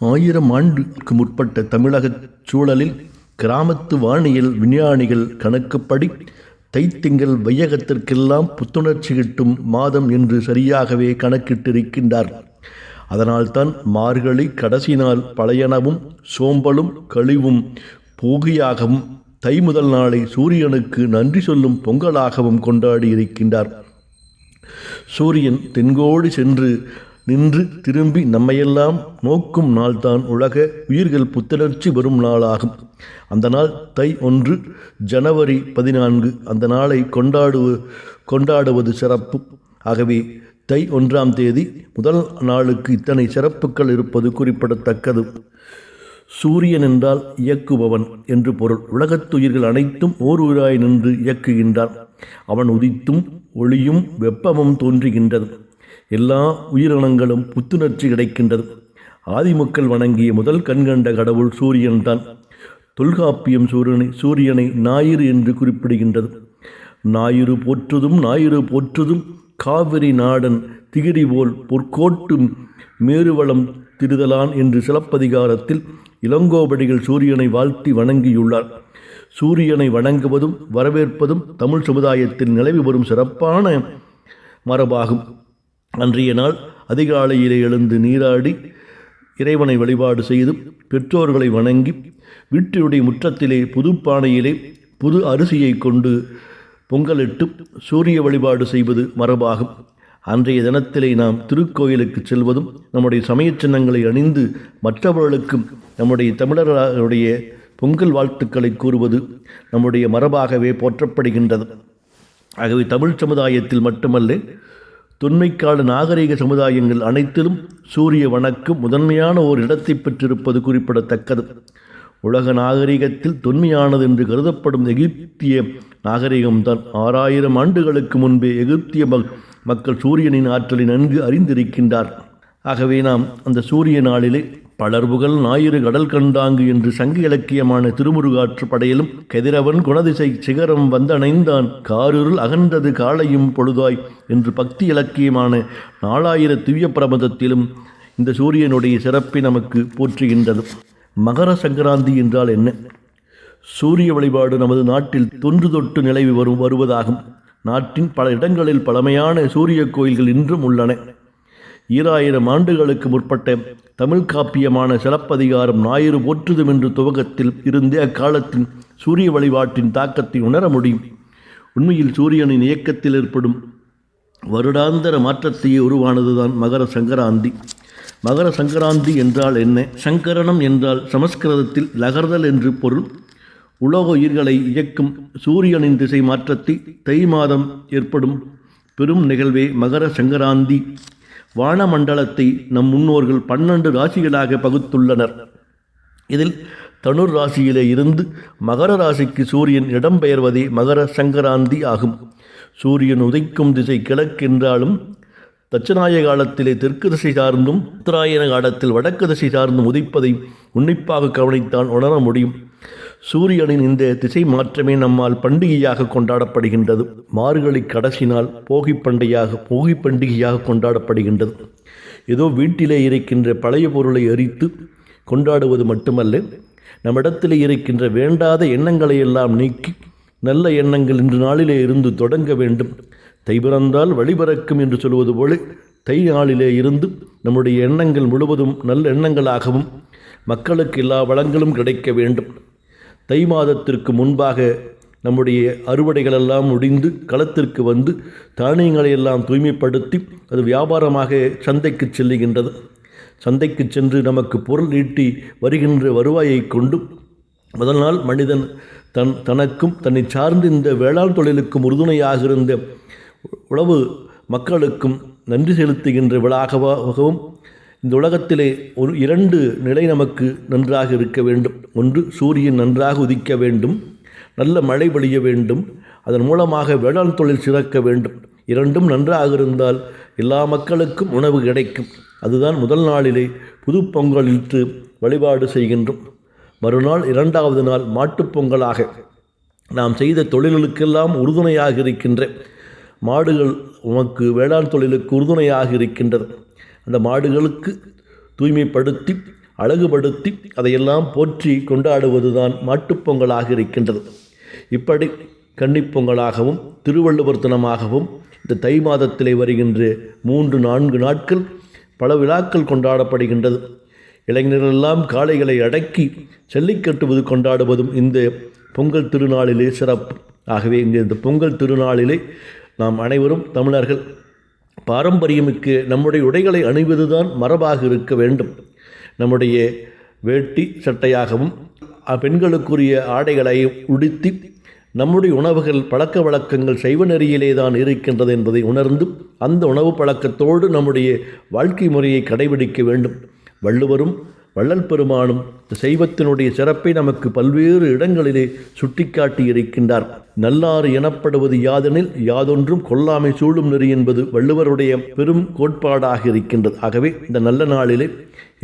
ஆயிரம் ஆண்டுக்கு முற்பட்ட தமிழகச் சூழலில் கிராமத்து வானியல் விஞ்ஞானிகள் கணக்குப்படி தைத்திங்கள் வையகத்திற்கெல்லாம் புத்துணர்ச்சி கிட்டும் மாதம் என்று சரியாகவே கணக்கிட்டிருக்கின்றார். அதனால்தான் மார்கழி கடைசி நாள் பழையனவும் சோம்பலும் கழிவும் போகியாகவும் தை முதல் நாளை சூரியனுக்கு நன்றி சொல்லும் பொங்கலாகவும் கொண்டாடி இருக்கின்றார் சூரியன் தென்கோடு சென்று நின்று திரும்பி நம்மையெல்லாம் நோக்கும் நாள்தான் உலக உயிர்கள் புத்துணர்ச்சி வரும் நாளாகும். அந்த நாள் தை ஒன்று ஜனவரி பதினான்கு அந்த நாளை கொண்டாடுவ கொண்டாடுவது சிறப்பு. ஆகவே தை ஒன்றாம் தேதி முதல் நாளுக்கு இத்தனை சிறப்புகள் இருப்பது குறிப்பிடத்தக்கது. சூரியன் என்றால் இயக்குபவன் என்று பொருள். உலகத்துயிர்கள் அனைத்தும் ஓர் உயிராய் நின்று இயக்குகின்றான். அவன் உதித்தும் ஒளியும் வெப்பமும் தோன்றுகின்றது. எல்லா உயிரினங்களும் புத்துணர்ச்சி கிடைக்கின்றது. ஆதிமக்கள் வணங்கிய முதல் கண்கண்ட கடவுள் சூரியன்தான் தொல்காப்பியம் சூரியனை சூரியனை ஞாயிறு என்று குறிப்பிடுகின்றது. ஞாயிறு போற்றுதும் ஞாயிறு போற்றுதும் காவிரி நாடன் திகிரி போல் பொற்கோட்டும் மேருவளம் திருதலான் என்று சிலப்பதிகாரத்தில் இளங்கோபடிகள் சூரியனை வாழ்த்தி வணங்கியுள்ளார். சூரியனை வணங்குவதும் வரவேற்பதும் தமிழ் சமுதாயத்தில் நிலவி வரும் சிறப்பான மரபாகும். அன்றைய நாள் அதிகாலையிலே எழுந்து நீராடி இறைவனை வழிபாடு செய்து பெற்றோர்களை வணங்கி வீட்டினுடைய முற்றத்திலே புது பானையிலே புது அரிசியை கொண்டு பொங்கலிட்டு சூரிய வழிபாடு செய்வது மரபாகும். அன்றைய தினத்திலே நாம் திருக்கோயிலுக்கு செல்வதும் நம்முடைய சமயச் சின்னங்களை அணிந்து மற்றவர்களுக்கும் நம்முடைய தமிழர்களுடைய பொங்கல் வாழ்த்துக்களை கூறுவது நம்முடைய மரபாகவே போற்றப்படுகின்றது. ஆகவே தமிழ் சமுதாயத்தில் மட்டுமல்ல தொன்மைக்கால நாகரிக சமுதாயங்கள் அனைத்திலும் சூரிய வணக்கம் முதன்மையான ஓர் இடத்தை பெற்றிருப்பது குறிப்பிடத்தக்கது. உலக நாகரிகத்தில் தொன்மையானது என்று கருதப்படும் எகிப்திய நாகரிகம்தான். ஆறாயிரம் ஆண்டுகளுக்கு முன்பே எகிப்திய மக் மக்கள் சூரியனின் ஆற்றலை நன்கு அறிந்திருக்கின்றார். ஆகவே நாம் அந்த சூரிய நாளிலே பலர்புகள் ஞாயிறு கடல் கண்டாங்கு என்று சங்க இலக்கியமான திருமுருகாற்று படையிலும் கதிரவன் குணதிசை சிகரம் வந்தணைந்தான். காரிருள் அகன்றது காலையும் பொழுதாய் என்று பக்தி இலக்கியமான நாலாயிர திவ்ய பிரபந்தத்திலும் இந்த சூரியனுடைய சிறப்பை நமக்கு போற்றுகின்றது. மகர சங்கராந்தி என்றால் என்ன? சூரிய வழிபாடு நமது நாட்டில் தொன்று தொட்டு நிலவி வரும் வருவதாகும். நாட்டின் பல இடங்களில் பழமையான சூரிய கோயில்கள் இன்றும் உள்ளன. ஈராயிரம் ஆண்டுகளுக்கு முற்பட்ட தமிழ் காப்பியமான சிலப்பதிகாரம் ஞாயிறு போற்றுதும் என்று துவக்கத்தில் இருந்தே அக்காலத்தின் சூரிய வழிபாட்டின் தாக்கத்தை உணர முடியும். உண்மையில் சூரியனின் இயக்கத்தில் ஏற்படும் வருடாந்தர மாற்றத்தையே உருவானதுதான் மகர சங்கராந்தி. மகர சங்கராந்தி என்றால் என்ன? சங்கரணம் என்றால் சமஸ்கிருதத்தில் லகர்தல் என்று பொருள். உலோக உயிர்களை இயக்கும் சூரியனின் திசை மாற்றத்தை தை மாதம் ஏற்படும் பெரும் நிகழ்வே மகர சங்கராந்தி. வானமண்டலத்தை நம் முன்னோர்கள் பன்னெண்டு ராசிகளாக பகுத்துள்ளனர். இதில் தனுர் ராசியிலே இருந்து மகர ராசிக்கு சூரியன் இடம்பெயர்வதே மகர சங்கராந்தி ஆகும். சூரியன் உதைக்கும் திசை கிழக்கென்றாலும் தட்சநாய காலத்திலே தெற்கு திசை சார்ந்தும் உத்தராயண காலத்தில் வடக்கு திசை சார்ந்தும் உதைப்பதை உன்னிப்பாக கவனித்தான் உணர முடியும். சூரியனின் இந்த திசை மாற்றமே நம்மால் பண்டிகையாக கொண்டாடப்படுகின்றது. மார்கழி கடைசி நாள் போகி பண்டிகையாக போகி பண்டிகையாக கொண்டாடப்படுகின்றது. ஏதோ வீட்டிலே இருக்கின்ற பழைய பொருளை எரித்து கொண்டாடுவது மட்டுமல்ல நம்மிடத்தில் இருக்கின்ற வேண்டாத எண்ணங்களை எல்லாம் நீக்கி நல்ல எண்ணங்கள் இன்று நாளிலே இருந்து தொடங்க வேண்டும். தை பிறந்தால் வழிபிறக்கும் என்று சொல்வது போல தை நாளிலே இருந்து நம்முடைய எண்ணங்கள் முழுவதும் நல்ல எண்ணங்களாகவும் மக்களுக்கு எல்லா வளங்களும் கிடைக்க வேண்டும். தை மாதத்திற்கு முன்பாக நம்முடைய அறுவடைகளெல்லாம் முடிந்து களத்திற்கு வந்து தானியங்களை எல்லாம் தூய்மைப்படுத்தி அது வியாபாரமாக சந்தைக்கு செல்லுகின்றது. சந்தைக்கு சென்று நமக்கு பொருள் ஈட்டி வருகின்ற வருவாயை கொண்டு முதல் நாள் மனிதன் தன் தனக்கும் தன்னை சார்ந்து இந்த வேளாண் தொழிலுக்கும் உறுதுணையாக இருந்த உழவு மக்களுக்கும் நன்றி செலுத்துகின்ற விழாகவும் இந்த உலகத்திலே ஒரு இரண்டு நிலை நமக்கு நன்றாக இருக்க வேண்டும். ஒன்று சூரியன் நன்றாக உதிக்க வேண்டும். நல்ல மழை பொழிய வேண்டும். அதன் மூலமாக வேளாண் தொழில் சிறக்க வேண்டும். இரண்டும் நன்றாக இருந்தால் எல்லா மக்களுக்கும் உணவு கிடைக்கும். அதுதான் முதல் நாளிலே புது பொங்கலிட்டு வழிபாடு செய்கின்றோம். மறுநாள் இரண்டாவது நாள் மாட்டுப் பொங்கலாக நாம் செய்த தொழில்களுக்கெல்லாம் உறுதுணையாக இருக்கின்ற மாடுகள் உமக்கு வேளாண் தொழிலுக்கு உறுதுணையாக இருக்கின்றது அந்த மாடுகளுக்கு தூய்மைப்படுத்தி அழகுபடுத்தி அதையெல்லாம் போற்றி கொண்டாடுவதுதான் மாட்டுப்பொங்கலாக இருக்கின்றது. இப்படி கன்னிப்பொங்கலாகவும் திருவள்ளுவர் தினமாகவும் இந்த தை மாதத்திலே வருகின்ற மூன்று நான்கு நாட்கள் பல விழாக்கள் கொண்டாடப்படுகின்றது. இளைஞர்களெல்லாம் காளைகளை அடக்கி ஜல்லிக்கட்டுவது கொண்டாடுவதும் இந்த பொங்கல் திருநாளிலே சிறப்பு. ஆகவே இங்கே இந்த பொங்கல் திருநாளிலே நாம் அனைவரும் தமிழர்கள் பாரம்பரியமிக்கு நம்முடைய உடைகளை அணிவதுதான் மரபாக இருக்க வேண்டும். நம்முடைய வேட்டி சட்டையாகவும் பெண்களுக்குரிய ஆடைகளை உடுத்தி நம்முடைய உணவுகள் பழக்க வழக்கங்கள் சைவ நெறியிலே தான் இருக்கின்றது என்பதை உணர்ந்து அந்த உணவு பழக்கத்தோடு நம்முடைய வாழ்க்கை முறையை கடைபிடிக்க வேண்டும். வள்ளுவரும் வள்ளல் பெருமானும் இந்த சைவத்தினுடைய சிறப்பை நமக்கு பல்வேறு இடங்களிலே சுட்டிக்காட்டி இருக்கின்றார் நல்லாறு எனப்படுவது யாதெனில் யாதொன்றும் கொல்லாமை சூழும் நெறி என்பது வள்ளுவருடைய பெரும் கோட்பாடாக இருக்கின்றது. ஆகவே இந்த நல்ல நாளிலே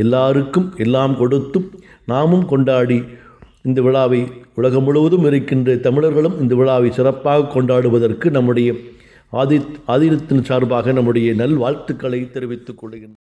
எல்லாருக்கும் எல்லாம் கொடுத்தும் நாமும் கொண்டாடி இந்த விழாவை உலகம் முழுவதும் இருக்கின்ற தமிழர்களும் இந்த விழாவை சிறப்பாக கொண்டாடுவதற்கு நம்முடைய ஆதி ஆதித்தின் சார்பாக நம்முடைய நல்வாழ்த்துக்களை தெரிவித்துக் கொள்கின்றோம்.